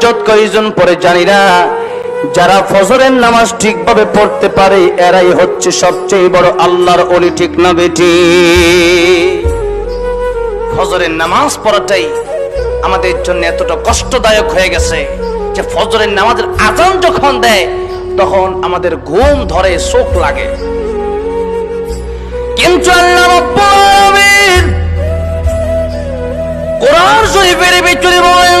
তাহাজ্জত কয়জন পরে জানি না। যারা ফজরের নামাজ ঠিকভাবে পড়তে পারে, এরাই হচ্ছে সবচেয়ে বড় আল্লাহর অলি ঠিক না বেটি? ফজরের নামাজ পড়াটাই আমাদের জন্য এতটা কষ্টদায়ক হয়ে গেছে যে ফজরের নামাজের আজান যখন দেয়, তখন আমাদের ঘুম ধরে, শোক লাগে। কিন্তু আল্লাহ কোরআন শরীফের ভিতরে বলেন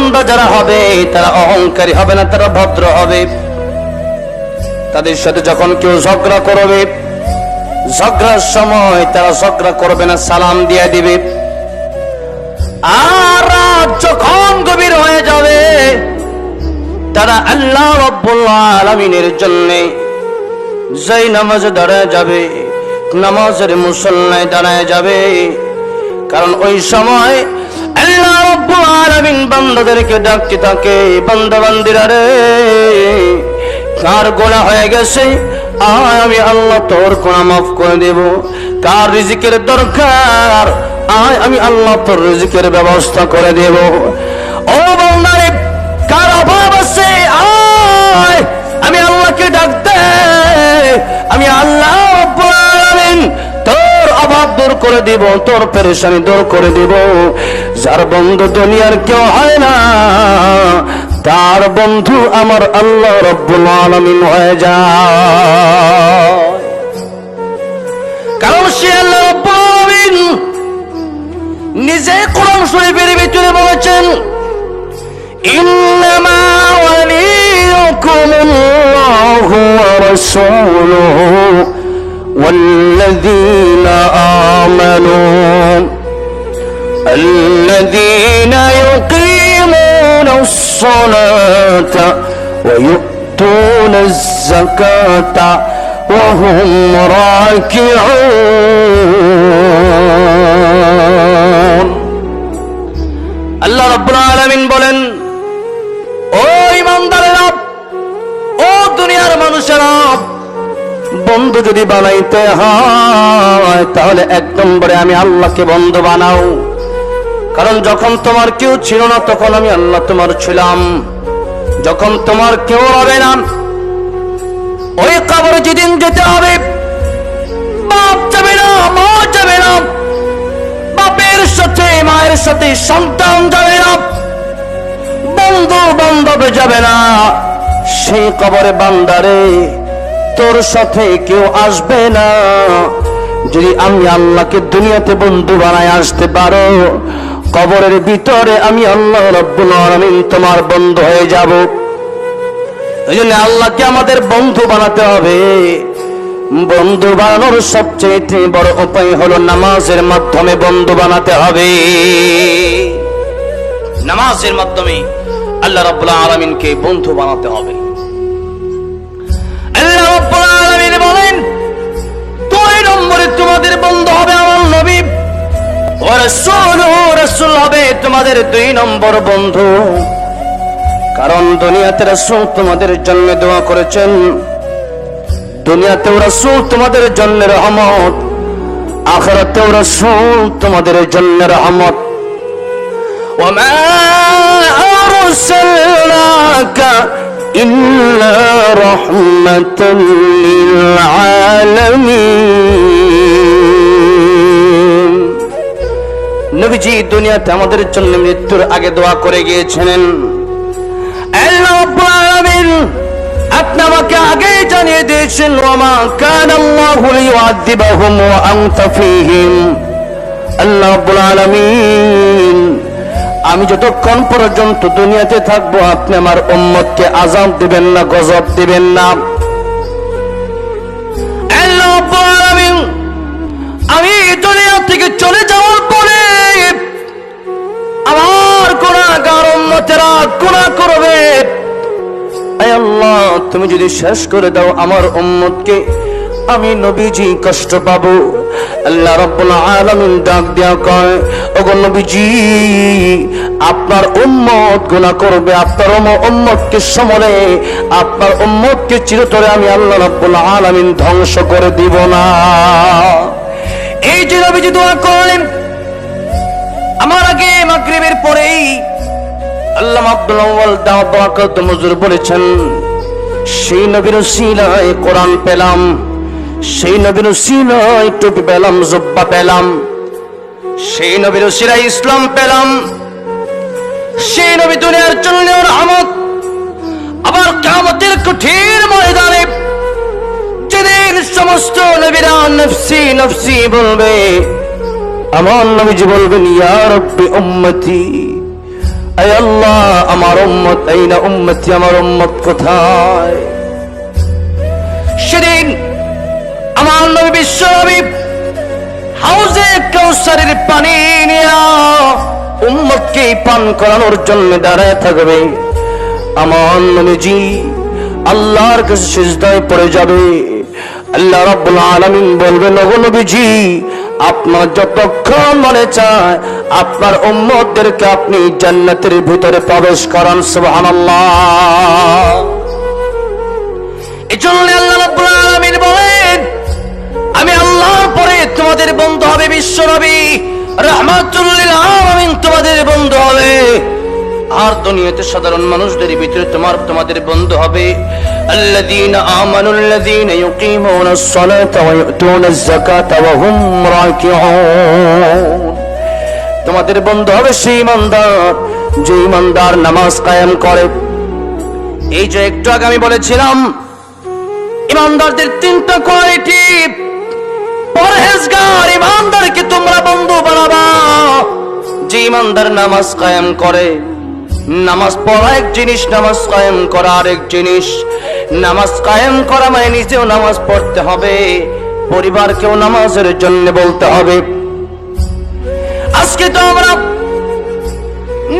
বান্দা যারা হবে, তারা অহংকারী হবে না, তারা ভদ্র হবে। তাদের সাথে যখন কেউ ঝগড়া করবে, ঝগড়ার সময় তারা ঝগড়া করবে না, সালাম দিয়ে দিবে। আর যখন গভীর হয়ে যাবে, তারা আল্লাহ রব্বুল আলমিনের জন্যে যেই নামাজে দাঁড়ায় যাবে, নামাজের মুসল্লায় দাঁড়ায় যাবে। কারণ ওই সময় কার গোনা হয়ে গেছে? আমি আল্লাহ তোর মাফ করে দেব। কার রিজিকের দরকার? আয় আমি আল্লাহ তোর রিজিকের ব্যবস্থা করে দেব। ও বান্দারে কার অভাব আছে? আয় আমি আল্লাহকে ডাকতে, আমি আল্লাহ তোর অভাব দূর করে দিব, তোর পেরেশানি দূর করে দিব। যার বন্ধু দুনিয়ার কেউ হয় না তার বন্ধু আমার আল্লাহ রব্বুল আলামিন হয়ে যায় কারণ সে আল্লাহ রব্বুল আলামিন নিজে কোরআন শরীফের ভিতরে বলেছেন إنما وليكم الله ورسوله والذين آمنوا الذين يقيمون الصلاة ويؤتون الزكاة وهم راكعون আল্লাহ রাব্বুল আলামিন বলেন ও ইমানদারেরা ও দুনিয়ার মানুষেরা বন্ধু যদি বানাইতে হয় তাহলে এক নম্বরে আমি আল্লাহকে বন্ধু বানাও কারণ যখন তোমার কেউ ছিল না, তখন আমি আল্লাহ তোমার ছিলাম। যখন তোমার কেউ হবে না, ওই কবরে যেদিন যেতে হবে, বাপ যাবে না, মা যাবে না, বাপের সাথে, মায়ের সাথে সন্তান যাবে না, বন্ধু বান্ধব যাবে না। সেই কবরে বান্দারে, তোর সাথে কেউ আসবে না। যদি আমি আল্লাহকে দুনিয়াতে বন্ধু বানায় আসতে পারো, কবরের ভিতরে আমি আল্লাহ আলামিন তোমার বন্ধু হয়ে যাব। এই জন্য আল্লাহকে আমাদের বন্ধু বানাতে হবে। বন্ধু বানানোর সবচেয়ে বড় উপায় হলো নামাজের মাধ্যমে বন্ধু বানাতে হবে। নামাজের মাধ্যমে আল্লাহ রাব্বুল আলামিনকে বন্ধু বানাতে হবে। রাসূল রাসূল হবে তোমাদের দুই নম্বর বন্ধু কারণ দুনিয়াতে রাসূল তোমাদের জন্য দোয়া করেছেন দুনিয়াতেও রাসূল তোমাদের জন্য রহমত আখিরাতেও রাসূল তোমাদের জন্য রহমত وما أرسلناك إلا رحمة للعالمين নবীজি দুনিয়াতে আমাদের জন্য মৃত্যুর আগে দোয়া করে গিয়েছিলেন। আপনি আমাকে আগে জানিয়ে দিয়েছেন ওমা কান আল্লাহু লিউআযিবাহুম ওয়া আনতা ফীহিম। আল্লাহ রাব্বুল আলামিন, আমি যতক্ষণ পর্যন্ত দুনিয়াতে থাকব, আপনি আমার উম্মতকে আজাব দিবেন না, গজব দিবেন না। আমি থেকে চলে যাওয়ার উম্মতেরা গুণা করবে। আল্লাহ, তুমি যদি শেষ করে দাও আমার উম্মতকে, আমি নবীজি কষ্ট পাবো। আল্লাহ রাব্বুল আলামিন ডাক দেয়া কয়, ওগো নবীজি, আপনার উম্মত গুনাহ করবে, আপনার উম- উম্মতকে সমলে, আপনার উম্মতকে চিরতরে আমি আল্লাহ রাব্বুল আলামিন ধ্বংস করে দিব না। এই যে নবীজি দোয়া করলেন, আমার আগে মাগরিবের পরেই আল্লাহ আব্দুল আউয়াল দাওয়াত মজুর বলেছেন, সেই নবীর সিলায় কোরআন পেলাম, সেই নবীর সিলায় টুপি পেলাম, জব্বা পেলাম, সেই নবীর সিরাই ইসলাম পেলাম, সেই নবী দুনিয়ার জন্য রহমত আবার কামতের কঠিন ময়দানে যেদিন সমস্ত নবীরা নফসি নফসি বলবে, আমার নবীজি বলবেন, ইয়া রব্বি উম্মতি। আল্লাহ, আমার উম্মত, এই না উম্মতি, আমার উম্মত কোথায়? সেদিন আমার নবী বিশ্ব নবী হাউজে কৌসারের পানি নিয়া উম্মতকে পান করানোর জন্য দাঁড়ায় থাকবে। আমার নবীজি আল্লাহর কাছে সিজদায় পড়ে যাবে। আল্লাহ রাব্বুল আলামিন বলবেন নবীজি, আপনার যতক্ষণ মনে চায় আপনার উম্মতদেরকে আপনি জান্নাতের ভিতরে প্রবেশ করান সুবহানাল্লাহ এজন্য আল্লাহ রাব্বুল আলামিন বলেন আমি আল্লাহর পরে তোমাদের বন্ধু হবে বিশ্ব নবী রহমাতুল্লিল আলামিন তোমাদের বন্ধু হবে আর দুনিয়াতে সাধারণ মানুষদের ভিতরে তোমার তোমাদের বন্ধু হবে الذين آمنوا الذين يقيمون الصلاة ويؤتون الزكاة وهم راكعون তোমাদের বন্ধু হবে সেই ইমানদার যে ইমানদার নামাজ কায়েম করে। এই যে একটু আগে আমি বলেছিলাম, ইমানদারদের তিনটা কোয়ালিটি। পরহেজগার, ইমানদারকে তোমরা বন্ধু বানাবা। যে ইমানদার নামাজ কায়েম করে, নামাজ পড়া এক জিনিস, নামাজ কায়েম করা আরেক জিনিস। নামাজ কায়েম করা মানে নিজেও নামাজ পড়তে হবে, পরিবারকেও নামাজের জন্য বলতে হবে। আজকে তো আমরা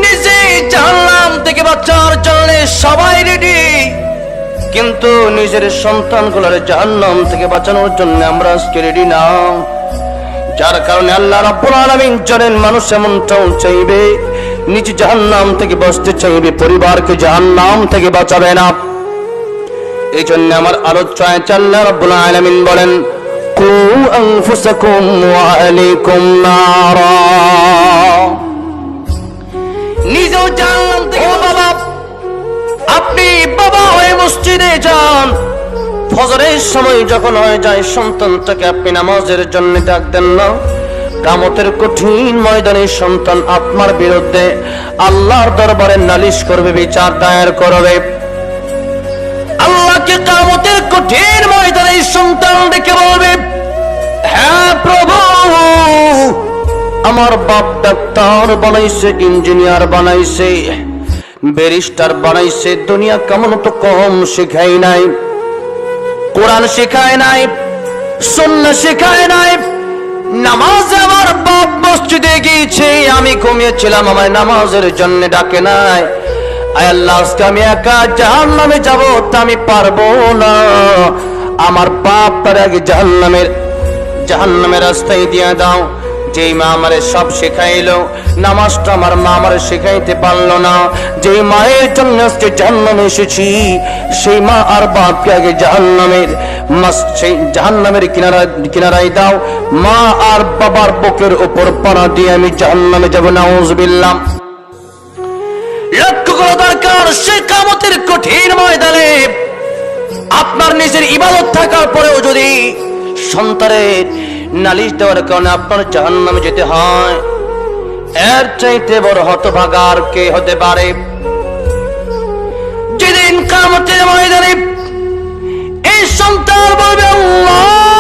নিজে জানলাম থেকে বাচ্চার জন্য সবাই রেডি কিন্তু নিজের সন্তানগুলোর জাহান্নাম থেকে বাঁচানোর জন্য আমরা আজকে রেডি না। যার কারণে আল্লাহ রাব্বুল আলামিন জানেন মানুষ এমনটাও চাইবে, নিজে জাহান্নাম থেকে বাঁচতে চাইবে, পরিবারকে জাহান্নাম থেকে বাঁচাবে না। এই জন্য আমার আলোচনায় আল্লাহ রাব্বুল আলামিন বলেন আনফুসাকুম ওয়া আলাইকুম নারা নিজেও জানলাম থেকে বাবা, আপনি বাবা হয়ে মসজিদে যান। ফজরের সময় যখন হয়ে যায়, সন্তানটাকে আপনি নামাজের জন্য ডাক দেন না। কামতের কঠিন ময়দানে সন্তান আপনার বিরুদ্ধে আল্লাহর দরবারে নালিশ করবে, বিচার দায়ের করবে। আল্লাহকে কঠিন ময়দানে সন্তান ডেকে বলবে হ্যাঁ প্রভু, আমার বাপ ডাক্তার বানাইছে, ইঞ্জিনিয়ার বানাইছে, ব্যারিস্টার বানাইছে, দুনিয়া কেমন তো কম শেখাই নাই, কোরআন শেখায় নাই সন্না শেখায় নাই, নামাজ আমার বাপ মসজিদে গিয়েছে, আমি ঘুমিয়েছিলাম আমার নামাজের জন্য ডাকে নাই আয় আল্লাহ আমি একা জাহান নামে যাব আমি পারব না। আমার বাপ তার আগে জাহান নামের জাহান নামের রাস্তায় দিয়ে দাও। যেই মা আমারে সব শেখাইলো, নামাজটা আমার মা আমারে শেখাইতে পারল না। যেই মায়ের জন্য আজকে জাহান্নামে এসেছি, সেই মা আর বাপকে আগে জাহান্নামের সেই জাহান্নামের কিনারা কিনারায় দাও। মা আর বাবার বুকের উপর পাড়া দিয়ে আমি জাহান্নামে যাব, নাউজুবিল্লাহ। লক্ষ্য করা দরকার, সে কামতের কঠিন ময়দানে। আপনার নিজের ইবাদত থাকার পরেও যদি সন্তানের নালিশ দেওয়ার কারণে আপনার জাহান নামে যেতে হয়, এর চাইতে বড় হতভাগার কে হতে পারে? যেদিন কামতের ময়দানে এই সন্তান বলবে, আল্লাহ!